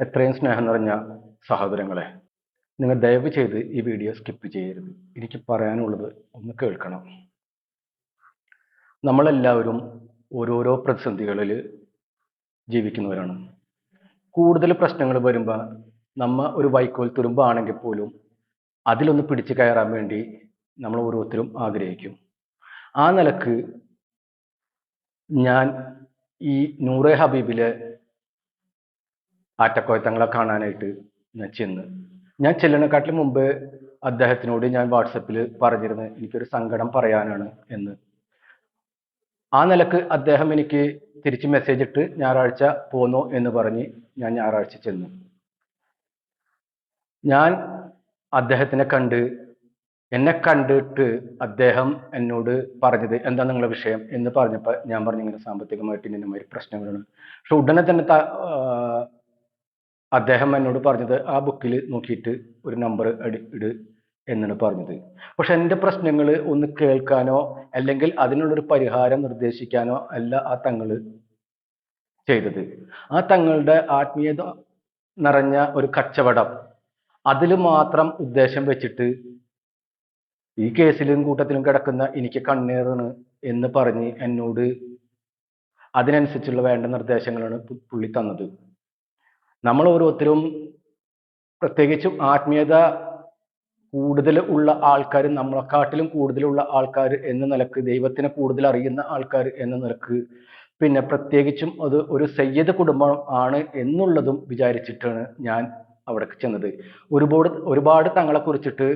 എത്രയും സ്നേഹം നിറഞ്ഞ സഹോദരങ്ങളെ നിങ്ങൾ ദയവ് ചെയ്ത് ഈ വീഡിയോ സ്കിപ്പ് ചെയ്യരുത്. എനിക്ക് പറയാനുള്ളത് ഒന്ന് കേൾക്കണം. നമ്മളെല്ലാവരും ഓരോരോ പ്രതിസന്ധികളിൽ ജീവിക്കുന്നവരാണ്. കൂടുതൽ പ്രശ്നങ്ങൾ വരുമ്പോൾ നമ്മ ഒരു വൈക്കോൽ തുരുമ്പാണെങ്കിൽ പോലും അതിലൊന്ന് പിടിച്ചു കയറാൻ വേണ്ടി നമ്മൾ ഓരോരുത്തരും ആഗ്രഹിക്കും. ആ നിലയ്ക്ക് ഞാൻ ഈ നൂറെ ഹബീബിലെ ആറ്റക്കോയത്തങ്ങളെ കാണാനായിട്ട് ഞാൻ ചെന്ന്. ഞാൻ ചെല്ലണക്കാട്ടിൽ മുമ്പ് അദ്ദേഹത്തിനോട് ഞാൻ വാട്സപ്പിൽ പറഞ്ഞിരുന്നു എനിക്കൊരു സങ്കടം പറയാനാണ് എന്ന്. ആ നിലയ്ക്ക് അദ്ദേഹം എനിക്ക് തിരിച്ച് മെസ്സേജ് ഇട്ട് ഞായറാഴ്ച പോന്നോ എന്ന് പറഞ്ഞ് ഞാൻ ഞായറാഴ്ച ചെന്നു. ഞാൻ അദ്ദേഹത്തിനെ കണ്ട് എന്നെ കണ്ടിട്ട് അദ്ദേഹം എന്നോട് പറഞ്ഞത് എന്താ നിങ്ങളുടെ വിഷയം എന്ന് പറഞ്ഞപ്പോൾ ഞാൻ പറഞ്ഞു ഇങ്ങനെ സാമ്പത്തികമായിട്ട് ഇന്നമാതിരി പ്രശ്നങ്ങളാണ്. പക്ഷെ ഉടനെ തന്നെ അദ്ദേഹം എന്നോട് പറഞ്ഞത് ആ ബുക്കിൽ നോക്കിയിട്ട് ഒരു നമ്പർ അടി ഇട് എന്നാണ് പറഞ്ഞത്. പക്ഷെ എന്റെ പ്രശ്നങ്ങൾ ഒന്ന് കേൾക്കാനോ അല്ലെങ്കിൽ അതിനുള്ളൊരു പരിഹാരം നിർദ്ദേശിക്കാനോ അല്ല ആ തങ്ങൾ ചെയ്തത്. ആ തങ്ങളുടെ ആത്മീയത നിറഞ്ഞ ഒരു കച്ചവടം. അതിൽ മാത്രം ഉദ്ദേശം വെച്ചിട്ട് ഈ കേസിലും കൂട്ടത്തിലും കിടക്കുന്ന എനിക്ക് കണ്ണീറാണ് എന്ന് പറഞ്ഞ് എന്നോട് അതിനനുസരിച്ചുള്ള വേണ്ട നിർദ്ദേശങ്ങളാണ് പുള്ളി തന്നത്. നമ്മൾ ഓരോരുത്തരും പ്രത്യേകിച്ചും ആത്മീയത കൂടുതൽ ഉള്ള ആൾക്കാർ നമ്മളെക്കാട്ടിലും കൂടുതലുള്ള ആൾക്കാർ എന്ന നിലയ്ക്ക് ദൈവത്തിനെ കൂടുതൽ അറിയുന്ന ആൾക്കാർ എന്ന നിലയ്ക്ക് പിന്നെ പ്രത്യേകിച്ചും അത് ഒരു സയ്യദ് കുടുംബം ആണ് എന്നുള്ളതും വിചാരിച്ചിട്ടാണ് ഞാൻ അവിടേക്ക് ചെന്നത്. ഒരുപാട് ഒരുപാട് തങ്ങളെ കുറിച്ചിട്ട്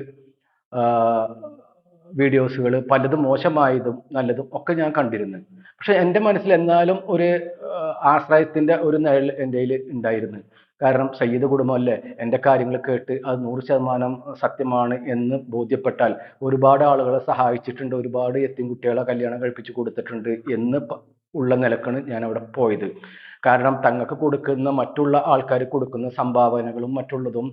വീഡിയോസുകൾ പലതും മോശമായതും നല്ലതും ഒക്കെ ഞാൻ കണ്ടിരുന്നു. പക്ഷെ എന്റെ മനസ്സിൽ എന്നാലും ഒരു ആശ്രയത്തിന്റെ ഒരു നിഴൽ എന്റെ ഉണ്ടായിരുന്നു. കാരണം സയ്യിദ് കുടുംബമല്ലേ? എന്റെ കാര്യങ്ങൾ കേട്ട് അത് നൂറ് ശതമാനം സത്യമാണ് എന്ന് ബോധ്യപ്പെട്ടാൽ ഒരുപാട് ആളുകളെ സഹായിച്ചിട്ടുണ്ട്. ഒരുപാട് എത്തിയും കുട്ടികളെ കല്യാണം കഴിപ്പിച്ച് കൊടുത്തിട്ടുണ്ട് എന്ന് ഉള്ള നിലക്കാണ് ഞാൻ അവിടെ പോയത്. കാരണം തങ്ങൾക്ക് കൊടുക്കുന്ന മറ്റുള്ള ആൾക്കാർ കൊടുക്കുന്ന സംഭാവനകളും മറ്റുള്ളതും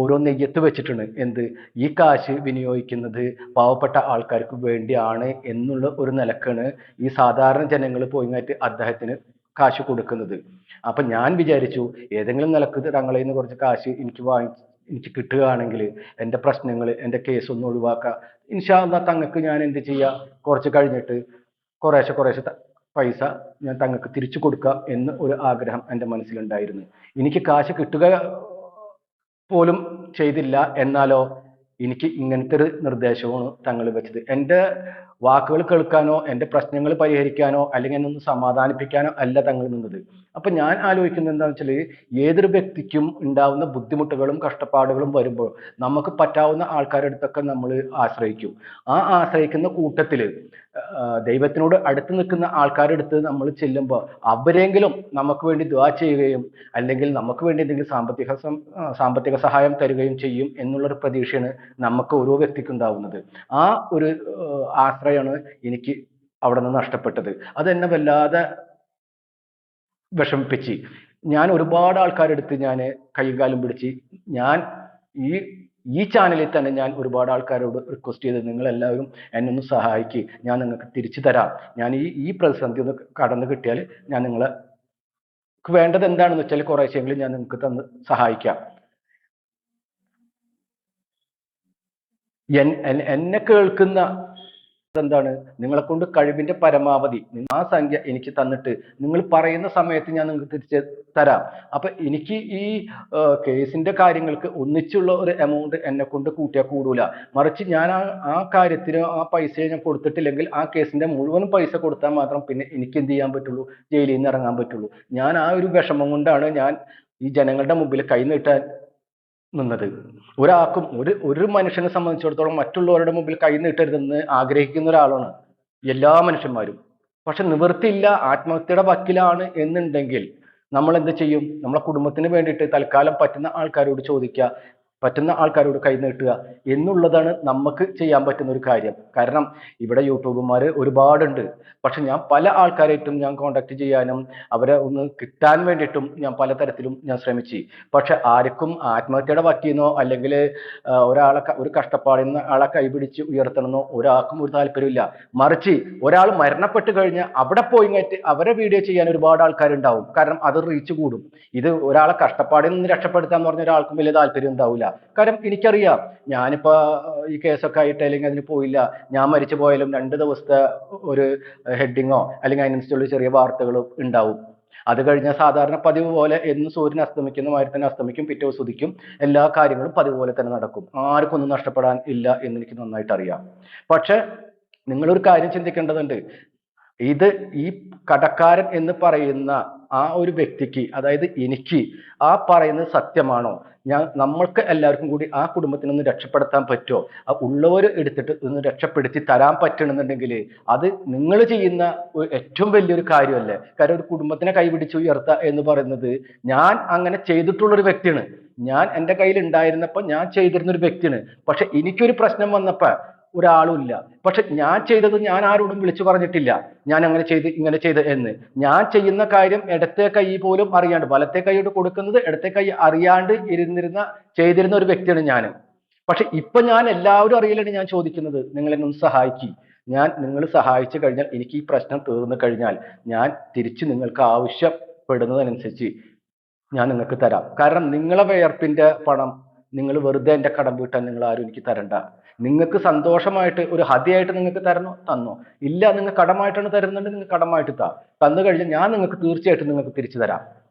ഓരോ നെയ്യത്ത് വെച്ചിട്ടുണ്ട്. എന്ത്? ഈ കാശ് വിനിയോഗിക്കുന്നത് പാവപ്പെട്ട ആൾക്കാർക്ക് വേണ്ടിയാണ് എന്നുള്ള ഒരു നിലക്കാണ് ഈ സാധാരണ ജനങ്ങൾ പോയിങ്ങായിട്ട് അദ്ദേഹത്തിന് കാശ് കൊടുക്കുന്നത്. അപ്പൊ ഞാൻ വിചാരിച്ചു ഏതെങ്കിലും നിലയ്ക്ക് തങ്ങളിൽ നിന്ന് കുറച്ച് കാശ് എനിക്ക് വാങ്ങി എനിക്ക് കിട്ടുകയാണെങ്കിൽ എന്റെ പ്രശ്നങ്ങൾ എന്റെ കേസ് ഒന്ന് ഒഴിവാക്കാം. ഇൻഷാ അല്ലാ തങ്ങൾക്ക് ഞാൻ എന്ത് ചെയ്യാം? കുറച്ച് കഴിഞ്ഞിട്ട് കുറേശ്ശെ കുറേശ്ശെ പൈസ ഞാൻ തങ്ങൾക്ക് തിരിച്ചു കൊടുക്കാം എന്ന് ഒരു ആഗ്രഹം എന്റെ മനസ്സിലുണ്ടായിരുന്നു. എനിക്ക് കാശ് കിട്ടുക പോലും ചെയ്തില്ല എന്നാലോ എനിക്ക് ഇങ്ങനത്തെ ഒരു നിർദ്ദേശമാണ് തങ്ങൾ വെച്ചത്. എന്റെ വാക്കുകൾ കേൾക്കാനോ എന്റെ പ്രശ്നങ്ങൾ പരിഹരിക്കാനോ അല്ലെങ്കിൽ എന്നെ ഒന്ന് സമാധാനിപ്പിക്കാനോ അല്ല തങ്ങൾ നിന്നത്. അപ്പൊ ഞാൻ ആലോചിക്കുന്നത് എന്താണെന്ന് വെച്ചാൽ ഏതൊരു വ്യക്തിക്കും ഉണ്ടാവുന്ന ബുദ്ധിമുട്ടുകളും കഷ്ടപ്പാടുകളും വരുമ്പോൾ നമുക്ക് പറ്റാവുന്ന ആൾക്കാരുടെ അടുത്തൊക്കെ നമ്മൾ ആശ്രയിക്കും. ആ ആശ്രയിക്കുന്ന കൂട്ടത്തിൽ ദൈവത്തിനോട് അടുത്ത് നിൽക്കുന്ന ആൾക്കാരുടെ അടുത്ത് നമ്മൾ ചെല്ലുമ്പോൾ അവരെങ്കിലും നമുക്ക് വേണ്ടി ദ്വാ ചെയ്യുകയും അല്ലെങ്കിൽ നമുക്ക് വേണ്ടി എന്തെങ്കിലും സാമ്പത്തിക സാമ്പത്തിക സഹായം തരുകയും ചെയ്യും എന്നുള്ളൊരു പ്രതീക്ഷയാണ് നമുക്ക് ഓരോ വ്യക്തിക്കും ഉണ്ടാവുന്നത്. ആ ഒരു ആശ്രയമാണ് എനിക്ക് അവിടെ നിന്ന് നഷ്ടപ്പെട്ടത്. അതെന്നെ വല്ലാതെ വിഷമിപ്പിച്ച്. ഞാൻ ഒരുപാട് അടുത്ത് ഞാൻ കൈയും കാലും പിടിച്ച് ഞാൻ ഈ ഈ ചാനലിൽ തന്നെ ഞാൻ ഒരുപാട് ആൾക്കാരോട് റിക്വസ്റ്റ് ചെയ്ത് നിങ്ങൾ എല്ലാവരും എന്നെ ഒന്ന് സഹായിക്കുക ഞാൻ നിങ്ങൾക്ക് തിരിച്ചു തരാം. ഞാൻ ഈ ഈ പ്രതിസന്ധി ഒന്ന് കടന്നു കിട്ടിയാൽ ഞാൻ നിങ്ങളെ വേണ്ടത് എന്താണെന്ന് വെച്ചാൽ കുറേശ്ശെങ്കിലും ഞാൻ നിങ്ങൾക്ക് തന്ന് സഹായിക്കാം. എന്നെ കേൾക്കുന്ന എന്താണ്? നിങ്ങളെ കൊണ്ട് കഴിവിന്റെ പരമാവധി. ആ സംഖ്യ എനിക്ക് തന്നിട്ട് നിങ്ങൾ പറയുന്ന സമയത്ത് ഞാൻ നിങ്ങൾക്ക് തിരിച്ച് തരാം. അപ്പൊ എനിക്ക് ഈ കേസിന്റെ കാര്യങ്ങൾക്ക് ഒന്നിച്ചുള്ള ഒരു എമൗണ്ട് എന്നെ കൊണ്ട് കൂട്ടിയാൽ കൂടൂല. മറിച്ച് ഞാൻ ആ ആ കാര്യത്തിന് ആ പൈസ ഞാൻ കൊടുത്തിട്ടില്ലെങ്കിൽ ആ കേസിന്റെ മുഴുവൻ പൈസ കൊടുത്താൽ മാത്രം പിന്നെ എനിക്ക് എന്ത് ചെയ്യാൻ പറ്റുള്ളൂ? ജയിലിൽ നിന്ന് ഇറങ്ങാൻ പറ്റുള്ളൂ. ഞാൻ ആ ഒരു വിഷമം കൊണ്ടാണ് ഞാൻ ഈ ജനങ്ങളുടെ മുമ്പിൽ കൈ നീട്ടാൻ നിന്നത്. ഒരാൾക്കും ഒരു ഒരു മനുഷ്യനെ സംബന്ധിച്ചിടത്തോളം മറ്റുള്ളവരുടെ മുമ്പിൽ കൈ നീട്ടരുതെന്ന് ആഗ്രഹിക്കുന്ന ഒരാളാണ് എല്ലാ മനുഷ്യന്മാരും. പക്ഷെ നിവൃത്തിയില്ല ആത്മഹത്യയുടെ വക്കിലാണ് എന്നുണ്ടെങ്കിൽ നമ്മൾ എന്ത് ചെയ്യും? നമ്മളെ കുടുംബത്തിന് വേണ്ടിയിട്ട് തൽക്കാലം പറ്റുന്ന ആൾക്കാരോട് ചോദിക്കുക പറ്റുന്ന ആൾക്കാരോട് കൈ നീട്ടുക എന്നുള്ളതാണ് നമുക്ക് ചെയ്യാൻ പറ്റുന്ന ഒരു കാര്യം. കാരണം ഇവിടെ യൂട്യൂബർമാർ ഒരുപാടുണ്ട്. പക്ഷെ ഞാൻ പല ആൾക്കാരായിട്ടും ഞാൻ കോണ്ടാക്ട് ചെയ്യാനും അവരെ ഒന്ന് കിട്ടാൻ വേണ്ടിയിട്ടും ഞാൻ പലതരത്തിലും ഞാൻ ശ്രമിച്ചു. പക്ഷെ ആർക്കും ആത്മഹത്യയുടെ വക്കീന്നോ അല്ലെങ്കിൽ ഒരാളെ ഒരു കഷ്ടപ്പാടിൽ നിന്ന് ആളെ കൈപിടിച്ച് ഉയർത്തണമെന്നോ ഒരാൾക്കും ഒരു താല്പര്യമില്ല മറിച്ച് ഒരാൾ മരണപ്പെട്ട് കഴിഞ്ഞാൽ അവിടെ പോയി കയറ്റി അവരെ വീഡിയോ ചെയ്യാൻ ഒരുപാട് ആൾക്കാരുണ്ടാവും. കാരണം അത് റീച്ച് കൂടും. ഇത് ഒരാളെ കഷ്ടപ്പാടിൽ നിന്ന് രക്ഷപ്പെടുത്താന്ന് പറഞ്ഞ ഒരാൾക്കും വലിയ താല്പര്യം ഉണ്ടാവില്ല. കാരണം എനിക്കറിയാം. ഞാനിപ്പോ ഈ കേസൊക്കെ ആയിട്ട് അല്ലെങ്കിൽ അതിന് പോയില്ല. ഞാൻ മരിച്ചു പോയാലും രണ്ട് ദിവസത്തെ ഒരു ഹെഡിങ്ങോ അല്ലെങ്കിൽ അതിനനുസരിച്ചുള്ള ചെറിയ വാർത്തകളും ഉണ്ടാവും. അത് കഴിഞ്ഞാൽ സാധാരണ പതിവ് പോലെ എന്ന് സൂര്യൻ അസ്തമിക്കുന്ന മാതിരി തന്നെ അസ്തമിക്കും പിറ്റേ സ്വദിക്കും എല്ലാ കാര്യങ്ങളും പതിവ് പോലെ തന്നെ നടക്കും. ആർക്കും ഒന്നും നഷ്ടപ്പെടാൻ ഇല്ല എന്ന് എനിക്ക് നന്നായിട്ട് അറിയാം. പക്ഷെ നിങ്ങളൊരു കാര്യം ചിന്തിക്കേണ്ടതുണ്ട്. ഇത് ഈ കടക്കാരൻ എന്ന് പറയുന്ന ആ ഒരു വ്യക്തിക്ക് അതായത് എനിക്ക് ആ പറയുന്നത് സത്യമാണോ? ഞാൻ നമ്മൾക്ക് എല്ലാവർക്കും കൂടി ആ കുടുംബത്തിനെ ഒന്ന് രക്ഷപ്പെടുത്താൻ പറ്റുമോ? ആ ഉള്ളവർ എടുത്തിട്ട് ഒന്ന് രക്ഷപ്പെടുത്തി തരാൻ പറ്റണമെന്നുണ്ടെങ്കിൽ അത് നിങ്ങൾ ചെയ്യുന്ന ഏറ്റവും വലിയൊരു കാര്യമല്ലേ? കാരണം ഒരു കുടുംബത്തിനെ കൈപിടിച്ച് ഉയർത്തുക എന്ന് പറയുന്നത് ഞാൻ അങ്ങനെ ചെയ്തിട്ടുള്ളൊരു വ്യക്തിയാണ്. ഞാൻ എന്റെ കയ്യിൽ ഉണ്ടായിരുന്നപ്പോൾ ഞാൻ ചെയ്തിരുന്ന ഒരു വ്യക്തിയാണ്. പക്ഷെ എനിക്കൊരു പ്രശ്നം വന്നപ്പോൾ ഒരാളും ഇല്ല. പക്ഷെ ഞാൻ ചെയ്തത് ഞാൻ ആരോടും വിളിച്ചു പറഞ്ഞിട്ടില്ല. ഞാൻ അങ്ങനെ ചെയ്ത് ഇങ്ങനെ ചെയ്ത് എന്ന്. ഞാൻ ചെയ്യുന്ന കാര്യം ഇടത്തെ കൈ പോലും അറിയാണ്ട് വലത്തെ കൈയോട് കൊടുക്കുന്നത് ഇടത്തെ കൈ അറിയാണ്ട് ഇരുന്നിരുന്ന ചെയ്തിരുന്ന ഒരു വ്യക്തിയാണ് ഞാൻ പക്ഷെ ഇപ്പൊ ഞാൻ എല്ലാവരും അറിയലാണ് ഞാൻ ചോദിക്കുന്നത് നിങ്ങൾ എന്നെ ഒന്ന് സഹായിക്കി. ഞാൻ നിങ്ങൾ സഹായിച്ചു കഴിഞ്ഞാൽ എനിക്ക് ഈ പ്രശ്നം തീർന്നു കഴിഞ്ഞാൽ ഞാൻ തിരിച്ച് നിങ്ങൾക്ക് ആവശ്യപ്പെടുന്നതനുസരിച്ച് ഞാൻ നിങ്ങൾക്ക് തരാം. കാരണം നിങ്ങളെ വിയർപ്പിന്റെ പണം നിങ്ങൾ വെറുതെ എന്റെ കടം വീട്ടാൻ നിങ്ങൾ ആരും എനിക്ക് തരണ്ട. നിങ്ങൾക്ക് സന്തോഷമായിട്ട് ഒരു ഹതിയായിട്ട് നിങ്ങൾക്ക് തരണോ തന്നോ. ഇല്ല നിങ്ങൾ കടമായിട്ടാണ് തരുന്നുണ്ട് നിങ്ങൾ കടമായിട്ട് താ. തന്നു കഴിഞ്ഞാൽ ഞാൻ നിങ്ങൾക്ക് തീർച്ചയായിട്ടും നിങ്ങൾക്ക് തിരിച്ചു തരാം.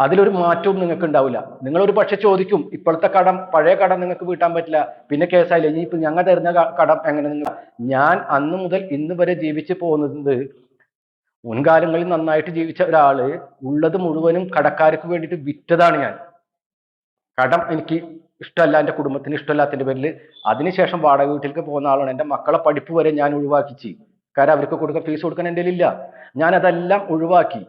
അതിലൊരു മാറ്റവും നിങ്ങൾക്ക് ഉണ്ടാവില്ല. നിങ്ങൾ ഒരു പക്ഷെ ചോദിക്കും ഇപ്പോഴത്തെ കടം പഴയ കടം നിങ്ങൾക്ക് വീട്ടാൻ പറ്റില്ല. പിന്നെ കേസായില്ല ഇനിയിപ്പോൾ ഞങ്ങൾ തരുന്ന കടം എങ്ങനെ നിങ്ങൾ? ഞാൻ അന്ന് മുതൽ ഇന്ന് വരെ ജീവിച്ചു പോകുന്നത് മുൻകാലങ്ങളിൽ നന്നായിട്ട് ജീവിച്ച ഒരാൾ ഉള്ളത് മുഴുവനും കടക്കാർക്ക് വേണ്ടിയിട്ട് വിറ്റതാണ് ഞാൻ. കടം എനിക്ക് ഇഷ്ടമല്ല എന്റെ കുടുംബത്തിന് ഇഷ്ടമല്ലാത്തതിന്റെ പേരിൽ. അതിനുശേഷം വാടക വീട്ടിലേക്ക് പോകുന്ന ആളാണ്. എന്റെ മക്കളെ പഠിപ്പ് വരെ ഞാൻ ഒഴിവാക്കിച്ച്. കാരണം അവർക്ക് കൊടുക്കാൻ ഫീസ് കൊടുക്കാൻ എന്റെ ഇല്ല ഞാൻ അതെല്ലാം ഒഴിവാക്കി.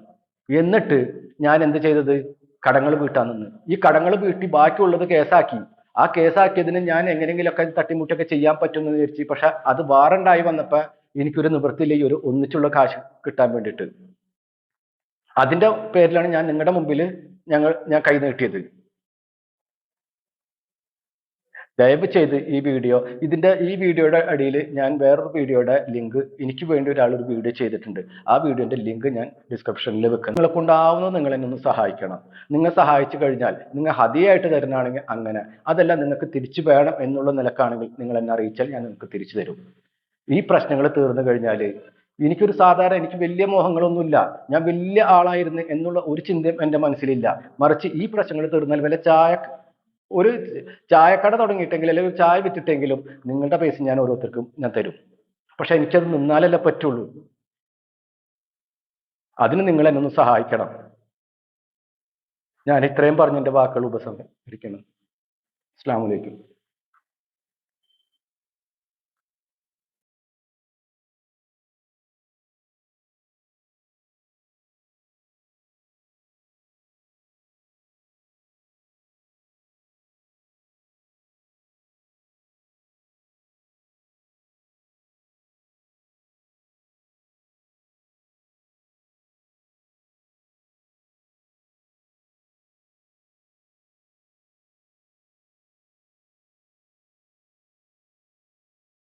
എന്നിട്ട് ഞാൻ എന്ത് ചെയ്തത്? കടങ്ങൾ വീട്ടാൻ നിന്ന്. ഈ കടങ്ങൾ വീട്ടി ബാക്കിയുള്ളത് കേസാക്കി. ആ കേസാക്കിയതിന് ഞാൻ എങ്ങനെയെങ്കിലുമൊക്കെ തട്ടിമുട്ടൊക്കെ ചെയ്യാൻ പറ്റുമെന്ന് വിചാരിച്ചു. പക്ഷെ അത് വാറണ്ടായി വന്നപ്പോൾ എനിക്കൊരു നിവൃത്തിയില്ല ഈ ഒരു ഒന്നിച്ചുള്ള കാശ് കിട്ടാൻ വേണ്ടിയിട്ട്. അതിന്റെ പേരിലാണ് ഞാൻ നിങ്ങളുടെ മുമ്പിൽ ഞങ്ങൾ ഞാൻ കൈ നീട്ടിയത്. ദയവ് ചെയ്ത് ഈ വീഡിയോ ഇതിന്റെ ഈ വീഡിയോയുടെ അടിയിൽ ഞാൻ വേറൊരു വീഡിയോയുടെ ലിങ്ക് എനിക്ക് വേണ്ടി ഒരാൾ ഒരു വീഡിയോ ചെയ്തിട്ടുണ്ട്. ആ വീഡിയോന്റെ ലിങ്ക് ഞാൻ ഡിസ്ക്രിപ്ഷനിൽ വെക്കാം. നിങ്ങളെ കൊണ്ടാവുന്നത് നിങ്ങൾ എന്നെ ഒന്ന് സഹായിക്കണം. നിങ്ങൾ സഹായിച്ചു കഴിഞ്ഞാൽ നിങ്ങൾ ഹതിയായിട്ട് തരുന്നതാണെങ്കിൽ അങ്ങനെ. അതല്ല നിങ്ങൾക്ക് തിരിച്ചു വേണം എന്നുള്ള നിലക്കാണെങ്കിൽ നിങ്ങൾ എന്നെ അറിയിച്ചാൽ ഞാൻ നിങ്ങൾക്ക് തിരിച്ചു തരും. ഈ പ്രശ്നങ്ങൾ തീർന്നു കഴിഞ്ഞാൽ എനിക്കൊരു സാധാരണ എനിക്ക് വലിയ മോഹങ്ങളൊന്നുമില്ല. ഞാൻ വലിയ ആളായിരുന്നു എന്നുള്ള ഒരു ചിന്തയും എന്റെ മനസ്സിലില്ല. മറിച്ച് ഈ പ്രശ്നങ്ങൾ തീർന്നാൽ വല്ല ചായ ഒരു ചായക്കട തുടങ്ങിയിട്ടെങ്കിലും അല്ലെങ്കിൽ ചായ വിറ്റിട്ടെങ്കിലും നിങ്ങളുടെ പൈസ ഞാൻ ഓരോരുത്തർക്കും ഞാൻ തരും. പക്ഷെ എനിക്കത് നിന്നാലല്ലേ പറ്റുള്ളൂ. അതിന് നിങ്ങൾ എന്നെ ഒന്ന് സഹായിക്കണം. ഞാൻ ഇത്രയും പറഞ്ഞ് എന്റെ വാക്കുകൾ ഉപസംഹരിക്കണം അസ്സാം